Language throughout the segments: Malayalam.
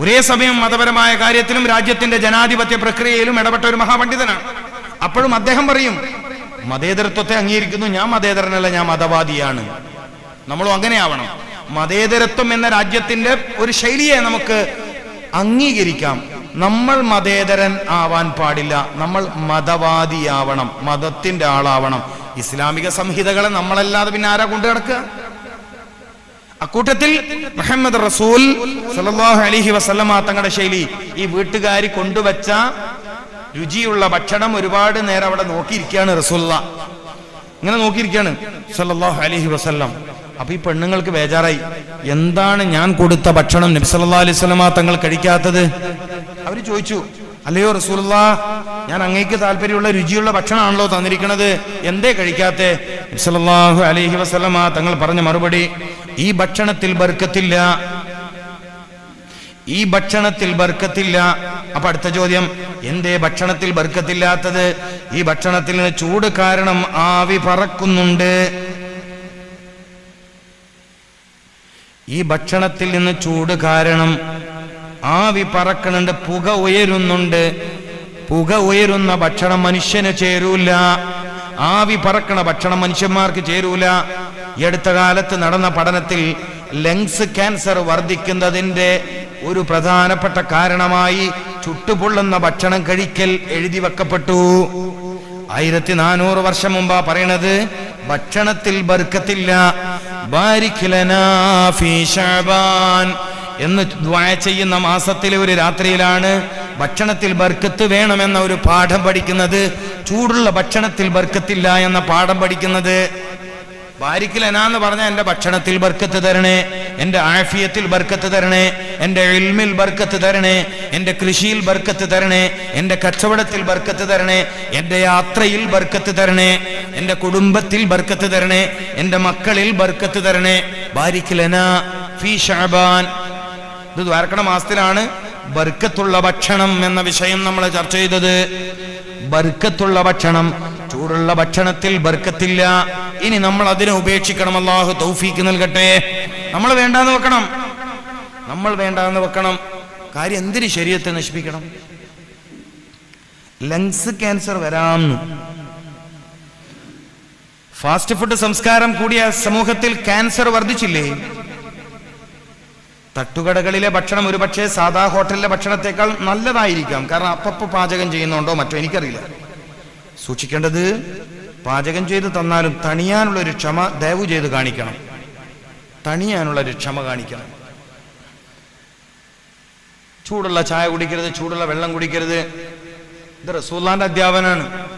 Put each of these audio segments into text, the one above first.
ഒരേ സമയം മതപരമായ കാര്യത്തിലും രാജ്യത്തിന്റെ ജനാധിപത്യ പ്രക്രിയയിലും ഇടപെട്ട ഒരു മഹാപണ്ഡിതനാണ്. അപ്പോഴും അദ്ദേഹം പറയും മതേതരത്വത്തെ അംഗീകരിക്കുന്നു. ഞാൻ മതേതരനല്ല ഞാൻ മതവാദിയാണ്. നമ്മളും അങ്ങനെയാവണം. മതേതരത്വം എന്ന രാജ്യത്തിന്റെ ഒരു ശൈലിയെ നമുക്ക് അംഗീകരിക്കാം. നമ്മൾ മതേതരൻ ആവാൻ പാടില്ല. നമ്മൾ മതവാദിയാവണം. മതത്തിന്റെ ആളാവണം. ഇസ്ലാമിക സംഹിതകളെ നമ്മളല്ലാതെ പിന്നെ ആരാ കൊണ്ടു കിടക്കുക അക്കൂട്ടത്തിൽ മുഹമ്മദ് റസൂൽ സല്ലല്ലാഹു അലൈഹി വസല്ലമ തങ്ങളുടെ ശൈലി ഈ വീട്ടുകാരി കൊണ്ടുവച്ച രുചിയുള്ള ഭക്ഷണം ഒരുപാട് നേരം അവിടെ നോക്കിയിരിക്കുകയാണ് റസൂല്ല ഇങ്ങനെ നോക്കിയിരിക്കുകയാണ് സല്ലാഹു അലഹി വസ്ല്ലാം. അപ്പൊ ഈ പെണ്ണുങ്ങൾക്ക് ബേജാറായി. എന്താണ് ഞാൻ കൊടുത്ത ഭക്ഷണം നബി സല്ലല്ലാഹു അലൈഹി വസല്ലമ തങ്ങൾ കഴിക്കാത്തത്? അവർ ചോദിച്ചു അല്ലയോ റസൂലുള്ള ഞാൻ അങ്ങേക്ക് താല്പര്യമുള്ള രുചിയുള്ള ഭക്ഷണമാണല്ലോ തന്നിരിക്കുന്നത് എന്തേ കഴിക്കാത്തേ? നബി സല്ലല്ലാഹു അലൈഹി വസല്ലമ തങ്ങൾ പറഞ്ഞ മറുപടി ഈ ഭക്ഷണത്തിൽ ബർക്കത്തില്ല. ഈ ഭക്ഷണത്തിൽ ബർക്കത്തില്ല. അപ്പൊ അടുത്ത ചോദ്യം എന്തേ ഭക്ഷണത്തിൽ ബർക്കത്തില്ലാത്തത്? ഈ ഭക്ഷണത്തിൽ ചൂട് കാരണം ആവി പറക്കുന്നുണ്ട്. ഈ ഭക്ഷണത്തിൽ നിന്ന് ചൂട് കാരണം ആവി പറക്കണുണ്ട് പുക ഉയരുന്നുണ്ട്. പുക ഉയരുന്ന ഭക്ഷണം മനുഷ്യന് ചേരൂല. ആവി പറക്കണ ഭക്ഷണം മനുഷ്യന്മാർക്ക് ചേരൂല. ഈ അടുത്ത കാലത്ത് നടന്ന പഠനത്തിൽ ലങ്സ് ക്യാൻസർ വർദ്ധിക്കുന്നതിന്റെ ഒരു പ്രധാനപ്പെട്ട കാരണമായി ചുട്ടുപൊള്ളുന്ന ഭക്ഷണം കഴിക്കൽ എഴുതി വെക്കപ്പെട്ടു. ആയിരത്തി നാനൂറ് വർഷം മുമ്പാ പറയണത് ഭക്ഷണത്തിൽ ബർക്കത്തില്ല. എന്ന് ദ്വാ ചെയ്യുന്ന മാസത്തിലെ ഒരു രാത്രിയിലാണ് ഭക്ഷണത്തിൽ ബർക്കത്ത് വേണമെന്ന ഒരു പാഠം പഠിക്കുന്നത്. ചൂടുള്ള ഭക്ഷണത്തിൽ ബർക്കത്തില്ല എന്ന പാഠം പഠിക്കുന്നത്. ബാരിക്കലന എന്ന് പറഞ്ഞാൽ എന്റെ ഭക്ഷണത്തിൽ ബർക്കത്ത് തരണേ എന്റെ ആഫിയത്തിൽ ബർക്കത്ത് തരണേ എന്റെ ഇൽമിൽ ബർക്കത്ത് തരണേ എന്റെ കൃഷിയിൽ ബർക്കത്ത് തരണേ എന്റെ കച്ചവടത്തിൽ ബർക്കത്ത് തരണേ എന്റെ യാത്രയിൽ ബർക്കത്ത് തരണേ എന്റെ കുടുംബത്തിൽ ബർക്കത്ത് തരണേ എന്റെ മക്കളിൽ ബർക്കത്ത് തരണേ. ബാരിക്കലന ഫി ഷാബാൻ ഇത് ദ്വാരക്കണ മാസത്തിലാണ് ബർക്കത്തുള്ള ഭക്ഷണം എന്ന വിഷയം നമ്മൾ ചർച്ച ചെയ്തത്. ബർക്കത്തുള്ള ഭക്ഷണം ചൂടുള്ള ഭക്ഷണത്തിൽ ബർക്കത്തില്ല. ഇനി നമ്മൾ അതിനെ ഉപേക്ഷിക്കണം. അള്ളാഹു തൗഫീക്ക് നൽകട്ടെ. നമ്മൾ വേണ്ടാന്ന് വെക്കണം. നമ്മൾ വേണ്ടാന്ന് വെക്കണം. കാര്യം എന്തിന് ശരീരത്തെ നശിപ്പിക്കണം? ലങ്സ് ക്യാൻസർ വരാമെന്ന്. ഫാസ്റ്റ് ഫുഡ് സംസ്കാരം കൂടിയ സമൂഹത്തിൽ ക്യാൻസർ വർദ്ധിച്ചില്ലേ? തട്ടുകടകളിലെ ഭക്ഷണം ഒരുപക്ഷെ സാധാ ഹോട്ടലിലെ ഭക്ഷണത്തെക്കാൾ നല്ലതായിരിക്കാം. കാരണം അപ്പപ്പോ പാചകം ചെയ്യുന്നുണ്ടോ മറ്റോ എനിക്കറിയില്ല. സൂക്ഷിക്കേണ്ടത് പാചകം ചെയ്ത് തന്നാലും തണിയാനുള്ള ഒരു ക്ഷമ ദയവ് ചെയ്ത് കാണിക്കണം. തണിയാനുള്ള ഒരു ക്ഷമ കാണിക്കണം. ചൂടുള്ള ചായ കുടിക്കരുത് ചൂടുള്ള വെള്ളം കുടിക്കരുത്. ഇത് റസൂല്ലാന്റെ അധ്യാപനാണ്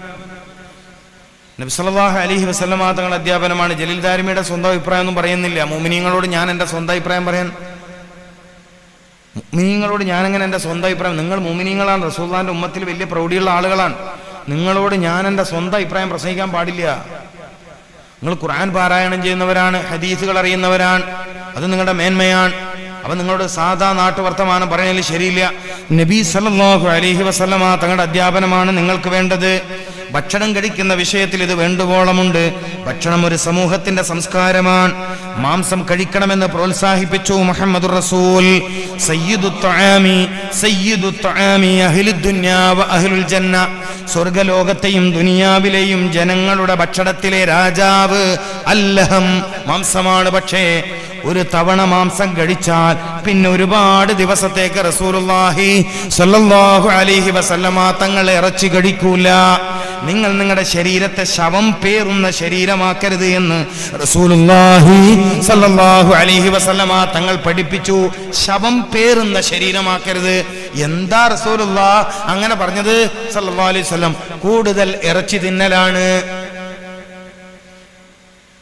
നബ്സലാഹ് അലിഹി വസ്ലമാ തങ്ങളുടെ അധ്യാപനമാണ്. ജലീൽ ദാരിമിയുടെ സ്വന്തം അഭിപ്രായം ഒന്നും പറയുന്നില്ല. മോമിനിയങ്ങളോട് ഞാൻ എന്റെ സ്വന്തം അഭിപ്രായം പറയാൻ. മോമിനിയങ്ങളോട് ഞാനെങ്ങനെ എന്റെ സ്വന്തം അഭിപ്രായം? നിങ്ങൾ മോമിനിയങ്ങളാണ് റസൂല്ലാന്റെ ഉമ്മത്തിൽ വലിയ പ്രൗഢിയുള്ള ആളുകളാണ്. നിങ്ങളോട് ഞാൻ എന്റെ സ്വന്തം അഭിപ്രായം പ്രസംഗിക്കാൻ പാടില്ല. നിങ്ങൾ ഖുർആൻ പാരായണം ചെയ്യുന്നവരാണ് ഹദീസുകൾ അറിയുന്നവരാണ് അത് നിങ്ങളുടെ മേന്മയാണ്. അപ്പൊ നിങ്ങളോട് സാധാ നാട്ടുവർത്തമാനം പറയുന്നതിൽ ശരിയില്ല. നബി സല്ലല്ലാഹു അലഹി വസല്ലമ തങ്ങളുടെ അധ്യാപനമാണ് നിങ്ങൾക്ക് വേണ്ടത്. ഭക്ഷണം കഴിക്കുന്ന വിഷയത്തിൽ ഇത് വേണ്ടുവോളമുണ്ട്. ഭക്ഷണം ഒരു സമൂഹത്തിന്റെ സംസ്കാരമാണ്. മാംസം കഴിക്കണമെന്ന് പ്രോത്സാഹിപ്പിച്ചു മുഹമ്മദ് റസൂൽ. സ്വർഗലോകത്തെയും ദുനിയാവിലെയും ജനങ്ങളുടെ ഭക്ഷണത്തിലെ രാജാവ് അല്ലഹം. മാംസമാണ് പക്ഷേ ഒരു തവണ മാംസം കഴിച്ചാൽ പിന്നെ ഒരുപാട് ദിവസത്തേക്ക് റസൂലുള്ളാഹി സ്വല്ലല്ലാഹു അലൈഹി വസല്ലമ തങ്ങൾ ഇറച്ചി കഴിക്കൂല. നിങ്ങൾ നിങ്ങളുടെ ശരീരത്തെ ശവം പേറുന്ന ശരീരമാക്കരുത് എന്ന് അലൈഹി വസല്ലമ തങ്ങൾ പഠിപ്പിച്ചു. ശവം പേറുന്ന ശരീരമാക്കരുത്. എന്താ റസൂലുള്ള അങ്ങനെ പറഞ്ഞത്? സല്ലല്ലാഹു അലൈഹി വസല്ലം. കൂടുതൽ ഇറച്ചി തിന്നലാണ്.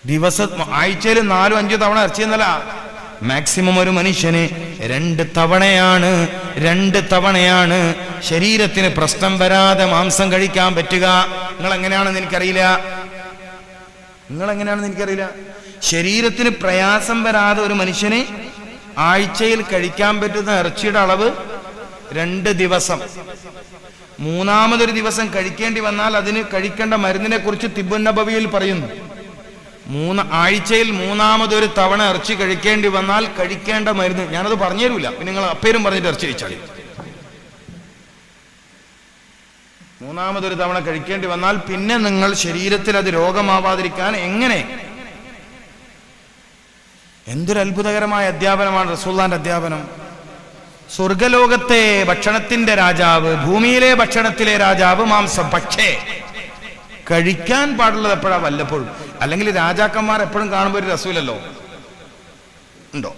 ദിവസം ആഴ്ചയിൽ നാലും അഞ്ചു തവണ ഇറച്ചി എന്നല്ല മാക്സിമം ഒരു മനുഷ്യന് രണ്ട് തവണയാണ് രണ്ട് തവണയാണ് ശരീരത്തിന് പ്രശ്നം വരാതെ മാംസം കഴിക്കാൻ പറ്റുക. നിങ്ങൾ എങ്ങനെയാണെന്ന് എനിക്കറിയില്ല. നിങ്ങൾ എങ്ങനെയാണെന്ന് എനിക്കറിയില്ല. ശരീരത്തിന് പ്രയാസം വരാതെ ഒരു മനുഷ്യന് ആഴ്ചയിൽ കഴിക്കാൻ പറ്റുന്ന ഇറച്ചിയുടെ അളവ് രണ്ട് ദിവസം. മൂന്നാമതൊരു ദിവസം കഴിക്കേണ്ടി വന്നാൽ അതിന് കഴിക്കേണ്ട മരുന്നിനെ കുറിച്ച് തിബുന്നബവിയിൽ പറയുന്നു. മൂന്ന് ആഴ്ചയിൽ മൂന്നാമതൊരു തവണ ഇറച്ചി കഴിക്കേണ്ടി വന്നാൽ കഴിക്കേണ്ട മരുന്ന്. ഞാനത് പറഞ്ഞു തരൂല പിന്നെ നിങ്ങൾ അപ്പേരും പറഞ്ഞിട്ട് ഇറച്ചി കഴിച്ചാൽ മൂന്നാമതൊരു തവണ കഴിക്കേണ്ടി വന്നാൽ പിന്നെ നിങ്ങൾ ശരീരത്തിൽ അത് രോഗമാവാതിരിക്കാൻ എങ്ങനെ? എന്തൊരു അത്ഭുതകരമായ അധ്യാപനമാണ് റസൂള്ളാന്റെ അധ്യാപനം. സ്വർഗലോകത്തെ ഭക്ഷണത്തിന്റെ രാജാവ് ഭൂമിയിലെ ഭക്ഷണത്തിലെ രാജാവ് മാംസം. പക്ഷേ കഴിക്കാൻ പാടുള്ളത് എപ്പോഴാ? വല്ലപ്പോഴും. അല്ലെങ്കിൽ രാജാക്കന്മാർ എപ്പോഴും കാണുമ്പോൾ ഒരു രസമില്ലല്ലോ? ഉണ്ടോ?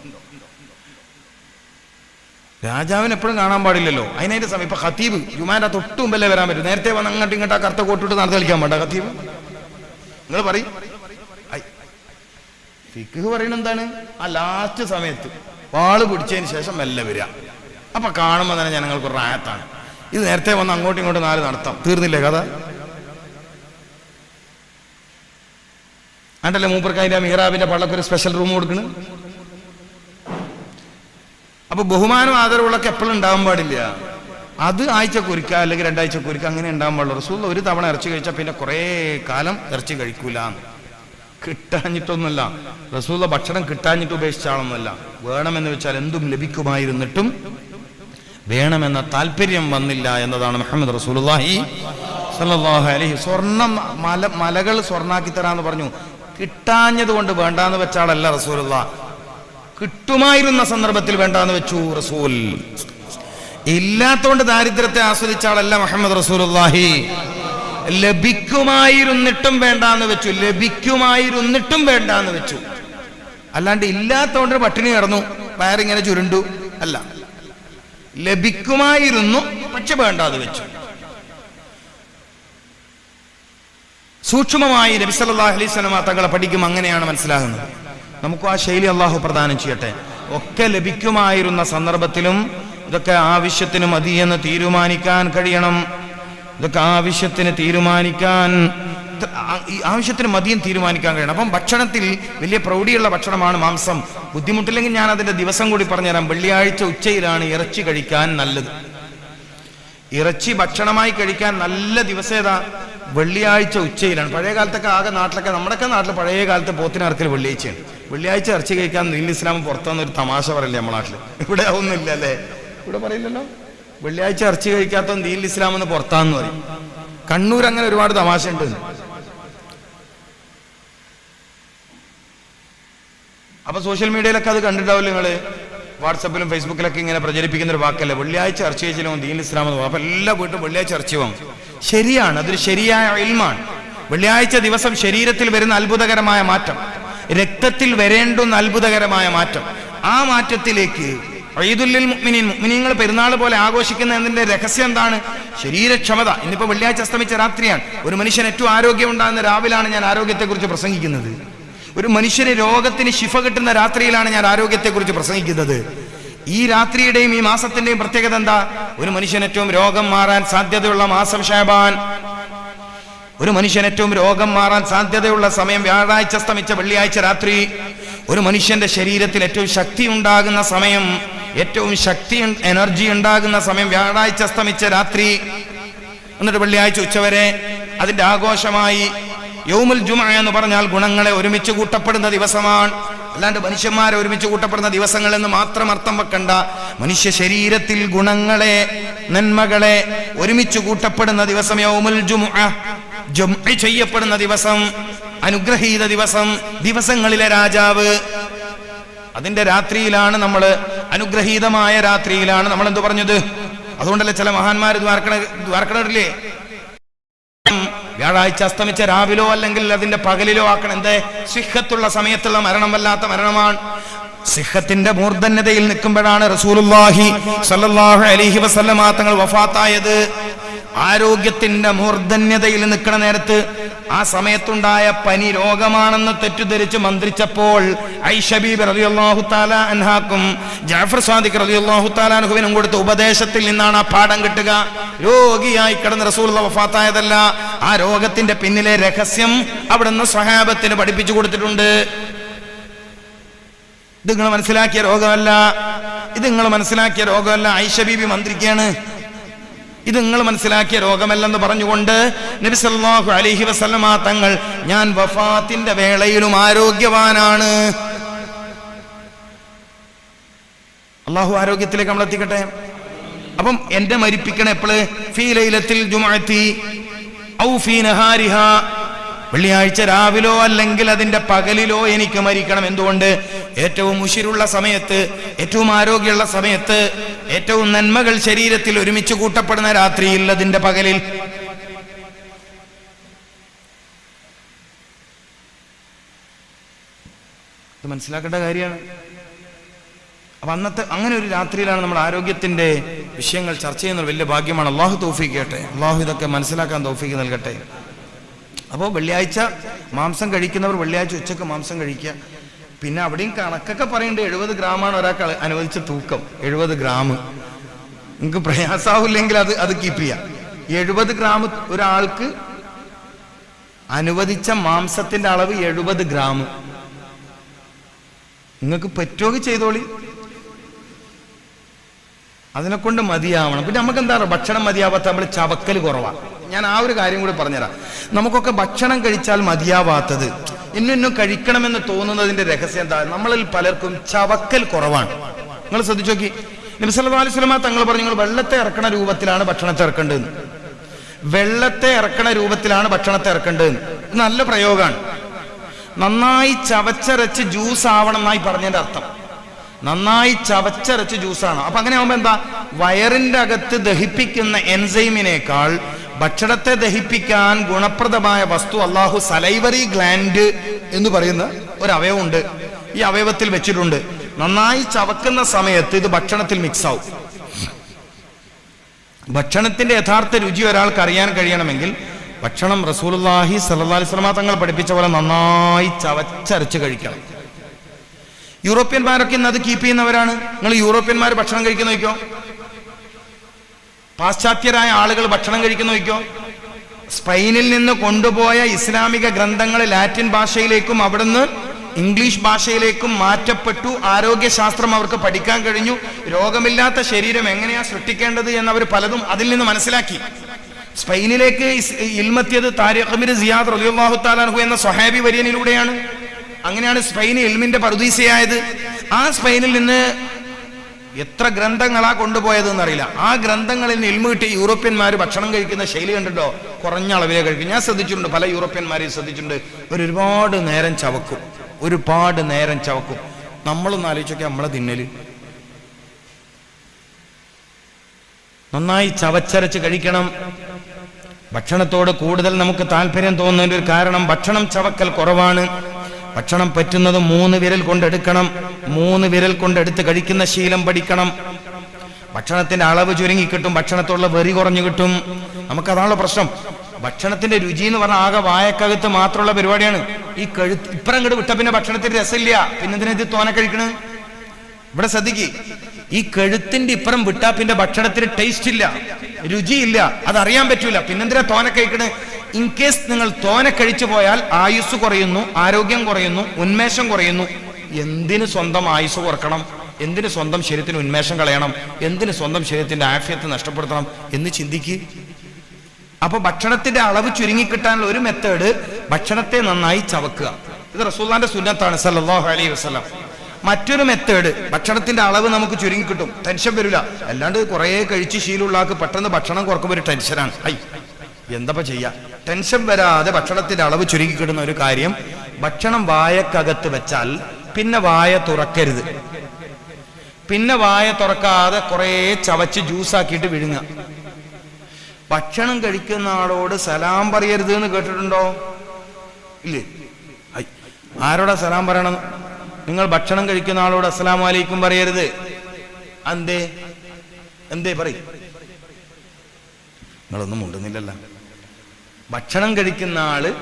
രാജാവിന് എപ്പോഴും കാണാൻ പാടില്ലല്ലോ? അതിനതിന്റെ സമയം. ഇപ്പൊ ഖത്തീബ് ജുമാന്റെ തൊട്ട് മുമ്പല്ലേ വരാൻ പറ്റും. നേരത്തെ വന്ന് അങ്ങോട്ട് ഇങ്ങോട്ട് ആ കറുത്ത കോട്ടിട്ട് നടത്തി കളിക്കാൻ വേണ്ട ഖത്തീബ്? നിങ്ങൾ പറയും. ഫിക്ക് പറയുന്നത് എന്താണ്? ആ ലാസ്റ്റ് സമയത്ത് വാൾ പിടിച്ചതിന് ശേഷം മെല്ലെ വരിക. അപ്പൊ കാണുമ്പോൾ തന്നെ ജനങ്ങൾക്ക് റായത്താണ്. ഇത് നേരത്തെ വന്ന് അങ്ങോട്ടും ഇങ്ങോട്ടും നാല് നടത്താം. തീർന്നില്ലേ കഥ? ആണ്ടല്ലേ മൂപ്പർക്ക് മിഹ്റാബിന്റെ പള്ളക്കൊരു സ്പെഷ്യൽ റൂം കൊടുക്കണ്? അപ്പൊ ബഹുമാനം ആദരവുള്ളൊക്കെ എപ്പോഴും ഉണ്ടാവാൻ പാടില്ല. അത് ആഴ്ചക്ക് ഒരുക്കുക അല്ലെങ്കിൽ രണ്ടാഴ്ചക്ക് ഒരുക്കുക അങ്ങനെ ഉണ്ടാവാൻ പാടുള്ളൂ റസൂൽ ഒരു തവണ ഇറച്ചി കഴിച്ചാൽ പിന്നെ കുറേ കാലം ഇറച്ചി കഴിക്കൂല. കിട്ടാഞ്ഞിട്ടൊന്നുമല്ല. റസൂല ഭക്ഷണം കിട്ടാഞ്ഞിട്ട് ഉപേക്ഷിച്ച ആളൊന്നുമല്ല. വേണമെന്ന് വെച്ചാൽ എന്തും ലഭിക്കുമായിരുന്നിട്ടും വേണമെന്ന താല്പര്യം വന്നില്ല എന്നതാണ് മുഹമ്മദ് റസൂലുള്ളാഹി അലൈഹി സ്വർണം മല മലകൾ സ്വർണാക്കി തരാന്ന് പറഞ്ഞു. കിട്ടാഞ്ഞത് കൊണ്ട് വേണ്ടാന്ന് വെച്ച ആളല്ല റസൂലുള്ള. കിട്ടുമായിരുന്ന സന്ദർഭത്തിൽ വേണ്ടാന്ന് വെച്ചു റസൂൽ. ഇല്ലാത്തോണ്ട് ദാരിദ്ര്യത്തെ ആസ്വദിച്ച ആളല്ല മുഹമ്മദ് റസൂലുള്ളാഹി. ലഭിക്കുമായിരുന്നിട്ടും വേണ്ടാന്ന് വെച്ചു. ലഭിക്കുമായിരുന്നിട്ടും വേണ്ടാന്ന് വെച്ചു. അല്ലാണ്ട് ഇല്ലാത്തോണ്ട് പട്ടിണി കിടന്നു. വയറിങ്ങനെ ചുരുണ്ടു. അല്ല. ലഭിക്കുമായിരുന്നു പക്ഷെ വേണ്ടാന്ന് വെച്ചു. സൂക്ഷ്മമായി നബി സല്ലല്ലാഹു അലൈഹി വസല്ലമ തങ്ങളെ പഠിക്കും അങ്ങനെയാണ് മനസ്സിലാകുന്നത്. നമുക്ക് ആ ശൈലി അള്ളാഹു പ്രദാനം ചെയ്യട്ടെ. ഒക്കെ ലഭിക്കുമായിരുന്ന സന്ദർഭത്തിലും ഇതൊക്കെ ആവശ്യത്തിന് മതിയെന്ന് തീരുമാനിക്കാൻ കഴിയണം. ഇതൊക്കെ ആവശ്യത്തിന് തീരുമാനിക്കാൻ ആവശ്യത്തിന് മതിയും തീരുമാനിക്കാൻ കഴിയണം. അപ്പം ഭക്ഷണത്തിൽ വലിയ പ്രൗഢിയുള്ള ഭക്ഷണമാണ് മാംസം. ബുദ്ധിമുട്ടില്ലെങ്കിൽ ഞാൻ അതിന്റെ ദിവസം കൂടി പറഞ്ഞുതരാം. വെള്ളിയാഴ്ച ഉച്ചയിലാണ് ഇറച്ചി കഴിക്കാൻ നല്ലത്. ഇറച്ചി ഭക്ഷണമായി കഴിക്കാൻ നല്ല ദിവസം ഏതാ വെള്ളിയാഴ്ച ഉച്ചയിലാണ്. പഴയ കാലത്തൊക്കെ ആകെ നാട്ടിലൊക്കെ നമ്മുടെയൊക്കെ നാട്ടിൽ പഴയ കാലത്ത് പോത്തിനിറക്കൽ വെള്ളിയാഴ്ചയാണ്. വെള്ളിയാഴ്ച ഇറച്ചി കഴിക്കാൻ നീൽ ഇസ്ലാം പുറത്തുനിന്ന് ഒരു തമാശ പറയില്ലേ നമ്മുടെ നാട്ടിൽ ഇവിടെ ഒന്നുമില്ല അല്ലേ? ഇവിടെ പറയില്ലല്ലോ. വെള്ളിയാഴ്ച ഇറച്ചി കഴിക്കാത്ത നീൽ ഇസ്ലാം എന്ന് പുറത്താന്ന് പറയും. കണ്ണൂർ അങ്ങനെ ഒരുപാട് തമാശ ഉണ്ട് അപ്പൊ സോഷ്യൽ മീഡിയയിലൊക്കെ അത് കണ്ടിട്ടാവില്ല നിങ്ങൾ? വാട്സപ്പിലും ഫേസ്ബുക്കിലൊക്കെ ഇങ്ങനെ പ്രചരിപ്പിക്കുന്ന ഒരു വാക്കല്ലേ? വെള്ളിയാഴ്ച ഇറച്ചി കഴിച്ചില്ലോ ദീൻ ഇസ്ലാം എന്ന് അപ്പോൾ അപ്പൊ എല്ലാ വീട്ടും വെള്ളിയാഴ്ച ഇറച്ചി വാങ്ങും. ശരിയാണ് അതൊരു ശരിയായ ഇൽമാണ്. വെള്ളിയാഴ്ച ദിവസം ശരീരത്തിൽ വരുന്ന അത്ഭുതകരമായ മാറ്റം രക്തത്തിൽ വരേണ്ടുന്ന അത്ഭുതകരമായ മാറ്റം. ആ മാറ്റത്തിലേക്ക് ഈദുല്ലിൽ മുഅ്മിനീൻ മുഅ്മിനീങ്ങൾ പെരുന്നാൾ പോലെ ആഘോഷിക്കുന്നതിന്റെ രഹസ്യം എന്താണ്? ശരീരക്ഷമത. ഇന്നിപ്പോ വെള്ളിയാഴ്ച അസ്തമിച്ച രാത്രിയാണ്. ഒരു മനുഷ്യൻ ഏറ്റവും ആരോഗ്യം ഉണ്ടാകുന്ന രാവിലാണ് ഞാൻ ആരോഗ്യത്തെക്കുറിച്ച് പ്രസംഗിക്കുന്നത്. ഒരു മനുഷ്യന് രോഗത്തിന് ശിഫ കിട്ടുന്ന രാത്രിയിലാണ് ഞാൻ ആരോഗ്യത്തെക്കുറിച്ച് പ്രസംഗിക്കുന്നത്. ഈ രാത്രിയുടെയും ഈ മാസത്തിന്റെയും പ്രത്യേകത എന്താ? ഒരു മനുഷ്യൻ ഏറ്റവും രോഗം മാറാൻ സാധ്യതയുള്ള മാസം ഷാബാൻ. ഒരു മനുഷ്യൻ ഏറ്റവും രോഗം മാറാൻ സാധ്യതയുള്ള സമയം വ്യാഴാഴ്ച സ്തമിച്ച വെള്ളിയാഴ്ച രാത്രി. ഒരു മനുഷ്യന്റെ ശരീരത്തിൽ ഏറ്റവും ശക്തി ഉണ്ടാകുന്ന സമയം ഏറ്റവും ശക്തി എനർജി ഉണ്ടാകുന്ന സമയം വ്യാഴാഴ്ച സ്തമിച്ച രാത്രി. എന്നിട്ട് വെള്ളിയാഴ്ച ഉച്ചവരെ അതിന്റെ ആഘോഷമായി യൗമുൽ ജുമ എന്ന് പറഞ്ഞാൽ ഗുണങ്ങളെ ഒരുമിച്ച് കൂട്ടപ്പെടുന്ന ദിവസമാണ്. അല്ലാണ്ട് മനുഷ്യന്മാരെ ഒരുമിച്ച് കൂട്ടപ്പെടുന്ന ദിവസങ്ങൾ എന്ന് മാത്രം അർത്ഥം വെക്കണ്ട. മനുഷ്യ ശരീരത്തിൽ ഗുണങ്ങളെ നന്മകളെ ഒരുമിച്ച് കൂട്ടപ്പെടുന്ന ദിവസം യൗമുൽ ജുമുഅ. ജുമ ചെയ്യപ്പെടുന്ന ദിവസം അനുഗ്രഹീത ദിവസം ദിവസങ്ങളിലെ രാജാവ്. അതിന്റെ രാത്രിയിലാണ് നമ്മൾ അനുഗ്രഹീതമായ രാത്രിയിലാണ് നമ്മൾ എന്ത് പറഞ്ഞത്? അതുകൊണ്ടല്ലേ ചില മഹാന്മാർ ദ്വാരക്കണ ദ്വാർക്കണില്ലേ വ്യാഴാഴ്ച അസ്തമിച്ച രാവിലോ അല്ലെങ്കിൽ അതിന്റെ പകലിലോ ആക്കണം. എന്തേ? സിഹത്തുള്ള സമയത്തുള്ള മരണം വല്ലാത്ത മരണമാണ്. സിഹത്തിന്റെ മൂർധന്യതയിൽ നിൽക്കുമ്പോഴാണ് റസൂലുള്ളാഹി സല്ലല്ലാഹു അലൈഹി വസല്ലമ തങ്ങൾ വഫാത്തായത്. ആരോഗ്യത്തിന്റെ മൂർധന്യതയിൽ നിൽക്കുന്ന നേരത്ത് ആ സമയത്തുണ്ടായ പനി രോഗമാണെന്ന് തെറ്റിദ്ധരിച്ച് മന്ത്രിച്ചപ്പോൾ ഐഷബീബ് അൻഹാക്കും ജാഫർ തആല അൻഹുവിനും കൊടുത്ത ഉപദേശത്തിൽ നിന്നാണ് ആ പാഠം കിട്ടുക. രോഗിയായി കിടന്ന് റസൂൽ വഫാത്തായതല്ല ആ രോഗത്തിന്റെ പിന്നിലെ രഹസ്യം അവിടുന്ന് സഹാബത്തിന് പഠിപ്പിച്ചു കൊടുത്തിട്ടുണ്ട്. ഇത് നിങ്ങൾ മനസ്സിലാക്കിയ രോഗമല്ല ഇത് നിങ്ങൾ മനസ്സിലാക്കിയ രോഗമല്ല ഐഷബീബി മന്ത്രിക്കാണ്. ഇത് നിങ്ങൾ മനസ്സിലാക്കിയ രോഗമല്ലെന്ന് പറഞ്ഞുകൊണ്ട് നബിസല്ലാഹു അലഹി വസല്ലമ തങ്ങൾ ഞാൻ വഫാത്തിന്റെ വേളയിലും ആരോഗ്യവാനാണ്. അള്ളാഹു ആരോഗ്യത്തിലേക്ക് നമ്മൾ എത്തിക്കട്ടെ? അപ്പം എന്റെ മരിപ്പിക്കണ എപ്പോൾ? ഫീ ലൈലത്തിൽ ജുമുഅത്തി ഔ ഫീ നഹാരിഹ. വെള്ളിയാഴ്ച രാവിലോ അല്ലെങ്കിൽ അതിന്റെ പകലിലോ എനിക്ക് മരിക്കണം. എന്തുകൊണ്ട്? ഏറ്റവും ഉശിരുള്ള സമയത്ത് ഏറ്റവും ആരോഗ്യമുള്ള സമയത്ത് ഏറ്റവും നന്മകൾ ശരീരത്തിൽ ഒരുമിച്ച് കൂട്ടപ്പെടുന്ന രാത്രിയിൽ അതിന്റെ പകലിൽ. ഇത് മനസ്സിലാക്കേണ്ട കാര്യമാണ്. അപ്പൊ അന്നത്തെ അങ്ങനെ ഒരു രാത്രിയിലാണ് നമ്മൾ ആരോഗ്യത്തിന്റെ വിഷയങ്ങൾ ചർച്ച ചെയ്യുന്നത്. വലിയ ഭാഗ്യമാണ്. അള്ളാഹു തോഫിക്കട്ടെ കേട്ടെ അള്ളാഹു ഇതൊക്കെ മനസ്സിലാക്കാൻ തോഫിക്ക് നൽകട്ടെ. അപ്പോൾ വെള്ളിയാഴ്ച മാംസം കഴിക്കുന്നവർ വെള്ളിയാഴ്ച ഉച്ചയ്ക്ക് മാംസം കഴിക്കുക. പിന്നെ അവിടെയും കണക്കൊക്കെ പറയുന്നുണ്ട് എഴുപത് ഗ്രാമാണ് ഒരാൾക്ക് അനുവദിച്ച തൂക്കം. എഴുപത് ഗ്രാം. നിങ്ങൾക്ക് പ്രയാസാവില്ലെങ്കിൽ അത് അത് കീപ്പ് ചെയ്യാം. എഴുപത് ഗ്രാം ഒരാൾക്ക് അനുവദിച്ച മാംസത്തിന്റെ അളവ് എഴുപത് ഗ്രാം. നിങ്ങൾക്ക് പറ്റുമെങ്കിൽ ചെയ്തോളി. അതിനെ കൊണ്ട് മതിയാവണം. പിന്നെ നമുക്ക് എന്താ പറയുക ഭക്ഷണം മതിയാവാത്ത നമ്മൾ ചവക്കൽ കുറവാണ് ഞാൻ ആ ഒരു കാര്യം കൂടി പറഞ്ഞുതരാം. നമുക്കൊക്കെ ഭക്ഷണം കഴിച്ചാൽ മതിയാവാത്തത് ഇന്നും ഇന്നും കഴിക്കണമെന്ന് തോന്നുന്നതിന്റെ രഹസ്യം എന്താ? നമ്മളിൽ പലർക്കും ചവക്കൽ കുറവാണ്. നിങ്ങൾ ശ്രദ്ധിച്ചു നോക്കി. നബി സല്ലല്ലാഹു അലൈഹി തങ്ങൾ പറഞ്ഞു നിങ്ങൾ വെള്ളത്തെ ഇറക്കണ രൂപത്തിലാണ് ഭക്ഷണത്തെ ഇറക്കേണ്ടത്. വെള്ളത്തെ ഇറക്കണ രൂപത്തിലാണ് ഭക്ഷണത്തെ ഇറക്കേണ്ടത്. നല്ല പ്രയോഗമാണ്. നന്നായി ചവച്ചരച്ച് ജ്യൂസ് ആവണം എന്നായി പറഞ്ഞതിന്റെ അർത്ഥം. നന്നായി ചവച്ചരച്ച് ജ്യൂസാണ് അപ്പൊ അങ്ങനെ ആകുമ്പോ എന്താ? വയറിന്റെ അകത്ത് ദഹിപ്പിക്കുന്ന എൻസൈമിനേക്കാൾ ഭക്ഷണത്തെ ദഹിപ്പിക്കാൻ ഗുണപ്രദമായ വസ്തു അള്ളാഹു സലൈവറി ഗ്ലാൻഡ് എന്ന് പറയുന്ന ഒരു അവയവമുണ്ട് ഈ അവയവത്തിൽ വെച്ചിട്ടുണ്ട്. നന്നായി ചവക്കുന്ന സമയത്ത് ഇത് ഭക്ഷണത്തിൽ മിക്സ് ആവും. ഭക്ഷണത്തിന്റെ യഥാർത്ഥ രുചി ഒരാൾക്ക് അറിയാൻ കഴിയണമെങ്കിൽ ഭക്ഷണം റസൂലുള്ളാഹി സല്ലല്ലാഹു അലൈഹി വസല്ലമ തങ്ങൾ പഠിപ്പിച്ച പോലെ നന്നായി ചവച്ചരച്ച് കഴിക്കണം. യൂറോപ്യന്മാരൊക്കെ ഇന്ന് അത് കീപ്പ് ചെയ്യുന്നവരാണ്. നിങ്ങൾ യൂറോപ്യന്മാർ ഭക്ഷണം കഴിക്കുന്ന വയ്ക്കോ പാശ്ചാത്യരായ ആളുകൾ ഭക്ഷണം കഴിക്കുന്ന വയ്ക്കോ സ്പെയിനിൽ നിന്ന് കൊണ്ടുപോയ ഇസ്ലാമിക ഗ്രന്ഥങ്ങൾ ലാറ്റിൻ ഭാഷയിലേക്കും അവിടുന്ന് ഇംഗ്ലീഷ് ഭാഷയിലേക്കും മാറ്റപ്പെട്ടു. ആരോഗ്യശാസ്ത്രം അവർക്ക് പഠിക്കാൻ കഴിഞ്ഞു. രോഗമില്ലാത്ത ശരീരം എങ്ങനെയാ സൃഷ്ടിക്കേണ്ടത് എന്നവർ പലതും അതിൽ നിന്ന് മനസ്സിലാക്കി. സ്പെയിനിലേക്ക് ഇൽമത്തിയത് താരിഖ് അമീർ സിയാദ് റളിയല്ലാഹു താലാൻഹു എന്ന സ്വഹാബി വര്യനിലൂടെയാണ്. അങ്ങനെയാണ് സ്പെയിൻ ഇൽമിന്റെ പറുദീസയായത്. ആ സ്പെയിനിൽ നിന്ന് എത്ര ഗ്രന്ഥങ്ങളാ കൊണ്ടുപോയത് എന്നറിയില്ല ആ ഗ്രന്ഥങ്ങളിൽ നിന്ന് ഇൽമ കിട്ടിയ യൂറോപ്യന്മാർ ഭക്ഷണം കഴിക്കുന്ന ശൈലി കണ്ടിട്ടോ? കുറഞ്ഞ അളവിലേ കഴിക്കും. ഞാൻ ശ്രദ്ധിച്ചിട്ടുണ്ട് പല യൂറോപ്യന്മാരെയും ശ്രദ്ധിച്ചിട്ടുണ്ട്. ഒരു ഒരുപാട് നേരം ചവക്കും. ഒരുപാട് നേരം ചവക്കും. നമ്മളൊന്ന് ആലോചിച്ചൊക്കെ നമ്മളെ തിന്നൽ. നന്നായി ചവച്ചരച്ച് കഴിക്കണം. ഭക്ഷണത്തോട് കൂടുതൽ നമുക്ക് താല്പര്യം തോന്നുന്നതിന്റെ ഒരു കാരണം ഭക്ഷണം ചവക്കൽ കുറവാണ്. ഭക്ഷണം പറ്റുന്നത് മൂന്ന് വിരൽ കൊണ്ടെടുക്കണം. മൂന്ന് വിരൽ കൊണ്ടെടുത്ത് കഴിക്കുന്ന ശീലം പഠിക്കണം. ഭക്ഷണത്തിന്റെ അളവ് ചുരുങ്ങി കിട്ടും ഭക്ഷണത്തോടുള്ള വെറി കുറഞ്ഞു കിട്ടും. നമുക്കതാണുള്ള പ്രശ്നം. ഭക്ഷണത്തിന്റെ രുചി എന്ന് പറഞ്ഞാൽ ആകെ വായക്കകത്ത് മാത്രമുള്ള പരിപാടിയാണ്. ഈ കഴുത്ത് ഇപ്പറം അങ്ങോട്ട് വിട്ട പിന്നെ ഭക്ഷണത്തിന് രസമില്ല. പിന്നെ എന്തിനാ ഇത് തോന കഴിക്കണ്? ഇവിടെ ശ്രദ്ധിക്ക്. ഈ കഴുത്തിന്റെ ഇപ്പുറം വിട്ടാ പിന്നെ ഭക്ഷണത്തിന് ടേസ്റ്റ് ഇല്ല രുചിയില്ല അതറിയാൻ പറ്റൂല. പിന്നെന്തിനാ തോന കഴിക്കണ്? ഇൻ കേസ് നിങ്ങൾ തോന കഴിച്ചു പോയാൽ ആയുസ് കുറയുന്നു ആരോഗ്യം കുറയുന്നു ഉന്മേഷം കുറയുന്നു. എന്തിന് സ്വന്തം ആയുസ് കുറക്കണം? എന്തിന് സ്വന്തം ശരീരത്തിന് ഉന്മേഷം കളയണം? എന്തിന് സ്വന്തം ശരീരത്തിന്റെ ആഫ്യത്ത് നഷ്ടപ്പെടുത്തണം എന്ന് ചിന്തിക്ക്. അപ്പൊ ഭക്ഷണത്തിന്റെ അളവ് ചുരുങ്ങിക്കിട്ടാനുള്ള ഒരു മെത്തേഡ് ഭക്ഷണത്തെ നന്നായി ചവക്കുക. ഇത് റസൂല്ലാന്റെ സുന്നത്താണ് സല്ലാഹു അലൈഹി വസല്ലം. മറ്റൊരു മെത്തേഡ് ഭക്ഷണത്തിന്റെ അളവ് നമുക്ക് ചുരുങ്ങിക്കിട്ടും ടെൻഷൻ വരില്ല. അല്ലാണ്ട് കുറേ കഴിച്ച് ശീലമുള്ള ആൾക്ക് പെട്ടെന്ന് ഭക്ഷണം കുറക്കുമ്പോൾ ഒരു ടെൻഷനാണ് ഐ. എന്തപ്പോ ചെയ്യാ? ടെൻഷൻ വരാതെ ഭക്ഷണത്തിന്റെ അളവ് ചുരുക്കിക്കിടുന്ന ഒരു കാര്യം ഭക്ഷണം വായക്കകത്ത് വെച്ചാൽ പിന്നെ വായ തുറക്കരുത്. പിന്നെ വായ തുറക്കാതെ കുറേ ചവച്ച് ജ്യൂസാക്കിയിട്ട് വിഴുങ്ങുക. ഭക്ഷണം കഴിക്കുന്ന ആളോട് സലാം പറയരുത് എന്ന് കേട്ടിട്ടുണ്ടോ? ഇല്ലേ? ആരോടാ സലാം പറയണം നിങ്ങൾ ഭക്ഷണം കഴിക്കുന്ന ആളോട് അസ്സലാം അലൈക്കും പറയരുത്. എന്തേ എന്തേ പറയും. നിങ്ങളൊന്നും മുണ്ടുന്നില്ലല്ലോ. ഭക്ഷണം കഴിക്കുന്ന ആൾ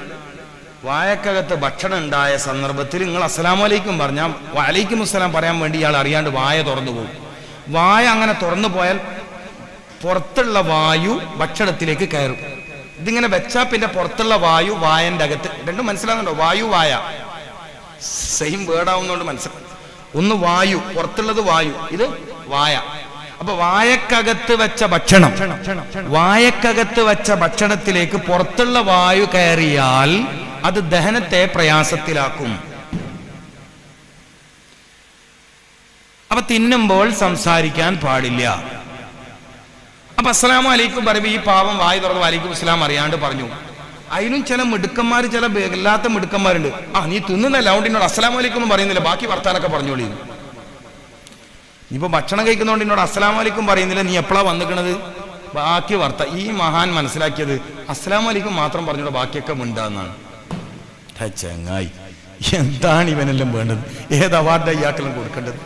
വായക്കകത്ത് ഭക്ഷണം ഉണ്ടായ സന്ദർഭത്തിൽ നിങ്ങൾ അസ്സലാമു അലൈക്കും പറഞ്ഞാൽ വലൈക്കും അസ്സലാം പറയാൻ വേണ്ടി ഇയാൾ അറിയാണ്ട് വായ തുറന്നു പോകും. വായ അങ്ങനെ തുറന്നു പോയാൽ പുറത്തുള്ള വായു ഭക്ഷണത്തിലേക്ക് കയറും. ഇതിങ്ങനെ വെച്ചാൽ പിന്നെ പുറത്തുള്ള വായു വായന്റെ അകത്ത് രണ്ടും മനസ്സിലാകുന്നുണ്ടോ വായു വായ. സെയിം വേർഡ് ആവുന്നതുകൊണ്ട് മനസ്സിലാവും ഒന്ന് വായു പുറത്തുള്ളത് വായു. ഇത് വായ. അപ്പൊ വായക്കകത്ത് വെച്ച ഭക്ഷണം വായക്കകത്ത് വെച്ച ഭക്ഷണത്തിലേക്ക് പുറത്തുള്ള വായു കയറിയാൽ അത് ദഹനത്തെ പ്രയാസത്തിലാക്കും. അപ്പൊ തിന്നുമ്പോൾ സംസാരിക്കാൻ പാടില്ല. അപ്പൊ അസ്സലാം അലൈക്കും പറയുമ്പോ ഈ പാവം വായി തുറന്ന് വലൈക്കും ഇസ്ലാം അറിയാണ്ട് പറഞ്ഞു. അതിനും ചില മിടുക്കന്മാർ ചില ബേഗില്ലാത്ത മിടുക്കന്മാരുണ്ട്. ആ നീ തിന്നുന്നല്ല അതുകൊണ്ട് എന്നോട് അസ്സലാമു അലൈക്കും ഒന്നും പറയുന്നില്ല. ബാക്കി വർത്താനൊക്കെ പറഞ്ഞോളി. ഇനിയിപ്പോ ഭക്ഷണം കഴിക്കുന്നതുകൊണ്ട് എന്നോട് അസ്സലാമു അലൈക്കും പറയുന്നില്ല നീ എപ്പോഴാ വന്നിക്കണത്? ബാക്കി വർത്ത. ഈ മഹാൻ മനസ്സിലാക്കിയത് അസ്സലാമു അലൈക്കും മാത്രം പറഞ്ഞോട് ബാക്കിയൊക്കെ മിണ്ടാന്നാണ്. ചങ്ങായി എന്താണ് ഇവനെല്ലാം വേണ്ടത്? ഏത് അവാർഡ് ഇയാക്കെല്ലാം കൊടുക്കേണ്ടത്?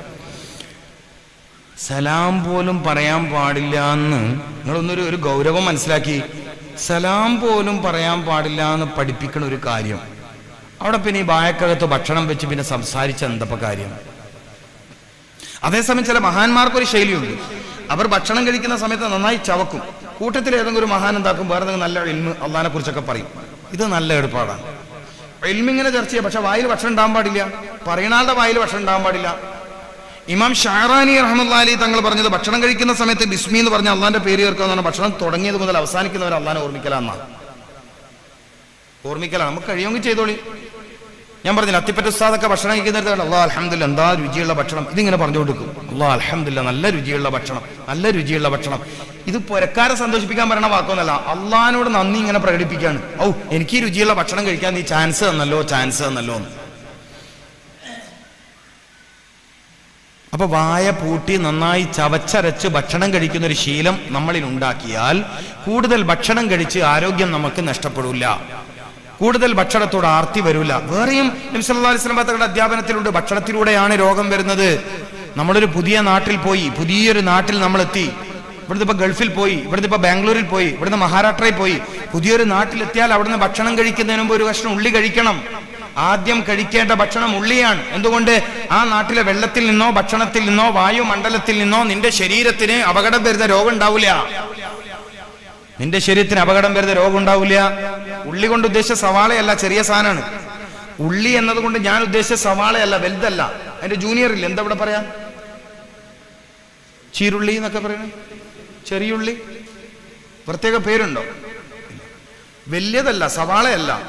സലാം പോലും പറയാൻ പാടില്ല എന്ന് നിങ്ങളൊന്നൊരു ഒരു ഗൗരവം മനസ്സിലാക്കി. സലാം പോലും പറയാൻ പാടില്ല എന്ന് പഠിപ്പിക്കണ ഒരു കാര്യം. അവിടെ പിന്നെ ഈ ബായക്കകത്ത് ഭക്ഷണം വെച്ച് പിന്നെ സംസാരിച്ച എന്തപ്പ കാര്യം? അതേസമയം ചില മഹാന്മാർക്കൊരു ശൈലിയുണ്ട്. അവർ ഭക്ഷണം കഴിക്കുന്ന സമയത്ത് നന്നായി ചവക്കും. കൂട്ടത്തിൽ ഏതെങ്കിലും ഒരു മഹാൻ എന്താക്കും? വേറെ നല്ല എൽമ് അള്ളഹാനെ കുറിച്ചൊക്കെ പറയും. ഇത് നല്ല ഏർപ്പാടാണ്. എൽമിങ്ങനെ ചർച്ച ചെയ്യാം. പക്ഷെ വായിൽ ഭക്ഷണം ഉണ്ടാകാൻ പാടില്ല. പറയണാളുടെ വായിൽ ഭക്ഷണം ഉണ്ടാകാൻ പാടില്ല. ഇമാം ഷാറാനി അലി തങ്ങൾ പറഞ്ഞത് ഭക്ഷണം കഴിക്കുന്ന സമയത്ത് ബിസ്മി എന്ന് പറഞ്ഞ അള്ളാന്റെ പേര് ചേർക്കാന്നാണ് ഭക്ഷണം തുടങ്ങിയത് മുതൽ അവസാനിക്കുന്നവർ അള്ളാനെ ഓർമ്മിക്കലാന്നാണ്. ഓർമ്മിക്കലാണ് നമുക്ക് കഴിയുമെങ്കിൽ ചെയ്തോളി. ഞാൻ പറഞ്ഞില്ല അത്തിപ്പറ്റ ഉസ്താദൊക്കെ ഭക്ഷണം കഴിക്കുന്നിടത്ത് അള്ളാഹ് അലഹമില്ല എന്താ രുചിയുള്ള ഭക്ഷണം? ഇതിങ്ങനെ പറഞ്ഞു കൊടുക്കും അള്ളാഹ് അലഹമില്ല നല്ല രുചിയുള്ള ഭക്ഷണം. നല്ല രുചിയുള്ള ഭക്ഷണം. ഇത് പുരക്കാരെ സന്തോഷിപ്പിക്കാൻ പറയണ വാക്കൊന്നല്ല. അള്ളഹാനോട് നന്ദി ഇങ്ങനെ പ്രകടിപ്പിക്കുകയാണ് ഔ എനിക്ക് ഈ രുചിയുള്ള ഭക്ഷണം കഴിക്കാൻ നീ ചാൻസ് തന്നല്ലോ ചാൻസ് തന്നല്ലോ എന്ന്. അപ്പൊ വായ പൂട്ടി നന്നായി ചവച്ചരച്ച് ഭക്ഷണം കഴിക്കുന്ന ഒരു ശീലം നമ്മളിൽ ഉണ്ടാക്കിയാൽ കൂടുതൽ ഭക്ഷണം കഴിച്ച് ആരോഗ്യം നമുക്ക് നഷ്ടപ്പെടില്ല. കൂടുതൽ ഭക്ഷണത്തോട് ആർത്തി വരില്ല വേറെയും നിമിഷം തങ്ങളുടെ അധ്യാപനത്തിലുണ്ട്. ഭക്ഷണത്തിലൂടെയാണ് രോഗം വരുന്നത്. നമ്മളൊരു പുതിയ നാട്ടിൽ പോയി പുതിയൊരു നാട്ടിൽ നമ്മൾ എത്തി ഇവിടുന്ന് ഇപ്പൊ ഗൾഫിൽ പോയി ഇവിടുന്ന് ഇപ്പൊ ബാംഗ്ലൂരിൽ പോയി ഇവിടുന്ന് മഹാരാഷ്ട്രയിൽ പോയി. പുതിയൊരു നാട്ടിലെത്തിയാൽ അവിടുന്ന് ഭക്ഷണം കഴിക്കുന്നതിന് മുമ്പ് ഒരു കഷ്ണം ഉള്ളി കഴിക്കണം. ആദ്യം കഴിക്കേണ്ട ഭക്ഷണം ഉള്ളിയാണ്. എന്തുകൊണ്ട്? ആ നാട്ടിലെ വെള്ളത്തിൽ നിന്നോ ഭക്ഷണത്തിൽ നിന്നോ വായുമണ്ഡലത്തിൽ നിന്നോ നിന്റെ ശരീരത്തിന് അപകടം വരുന്ന രോഗം ഉണ്ടാവില്ല. നിന്റെ ശരീരത്തിന് അപകടം വരുന്ന രോഗം ഉണ്ടാവില്ല. ഉള്ളി കൊണ്ട് ഉദ്ദേശിച്ച സവാളയല്ല ചെറിയ സാധനമാണ് ഉള്ളി എന്നതുകൊണ്ട് ഞാൻ ഉദ്ദേശിച്ച സവാളയല്ല വലുതല്ല. അതിന്റെ ജൂനിയർ ഇല്ല. എന്താ ഇവിടെ പറയാ? ചീരുള്ളി എന്നൊക്കെ പറയണേ ചെറിയുള്ളി? പ്രത്യേക പേരുണ്ടോ? വലിയതല്ല സവാളയല്ല.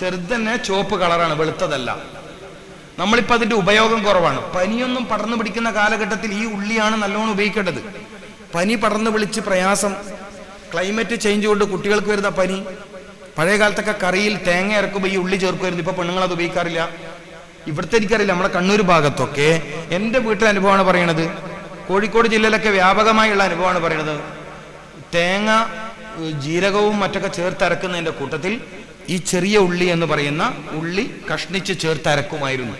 ചെറുതന്നെ ചുവപ്പ് കളറാണ് വെളുത്തതല്ല. നമ്മളിപ്പോ അതിന്റെ ഉപയോഗം കുറവാണ്. പനിയൊന്നും പടർന്നു പിടിക്കുന്ന കാലഘട്ടത്തിൽ ഈ ഉള്ളിയാണ് നല്ലോണം ഉപയോഗിക്കേണ്ടത്. പനി പടർന്നു വിളിച്ച് പ്രയാസം ക്ലൈമറ്റ് ചേഞ്ച് കൊണ്ട് കുട്ടികൾക്ക് വരുന്ന പനി. പഴയ കാലത്തൊക്കെ കറിയിൽ തേങ്ങ ഇറക്കുമ്പോൾ ഈ ഉള്ളി ചേർക്കുമായിരുന്നു. ഇപ്പൊ പെണ്ണുങ്ങൾ അത് ഉപയോഗിക്കാറില്ല. ഇവിടുത്തെ എനിക്കറിയില്ല. നമ്മുടെ കണ്ണൂർ ഭാഗത്തൊക്കെ. എന്റെ വീട്ടിലെ അനുഭവമാണ് പറയണത്. കോഴിക്കോട് ജില്ലയിലൊക്കെ വ്യാപകമായുള്ള അനുഭവമാണ് പറയണത്. തേങ്ങ ജീരകവും മറ്റൊക്കെ ചേർത്തരക്കുന്നതിന്റെ കൂട്ടത്തിൽ ഈ ചെറിയ ഉള്ളി എന്ന് പറയുന്ന ഉള്ളി കഷ്ണിച്ച് ചേർത്തരക്കുമായിരുന്നു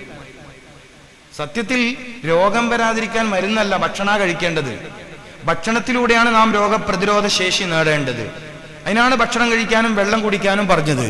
സത്യത്തിൽ രോഗം വരാതിരിക്കാൻ മരുന്നല്ല ഭക്ഷണ കഴിക്കേണ്ടത്. ഭക്ഷണത്തിലൂടെയാണ് നാം രോഗപ്രതിരോധ ശേഷി നേടേണ്ടത്. അതിനാണ് ഭക്ഷണം കഴിക്കാനും വെള്ളം കുടിക്കാനും പറഞ്ഞത്.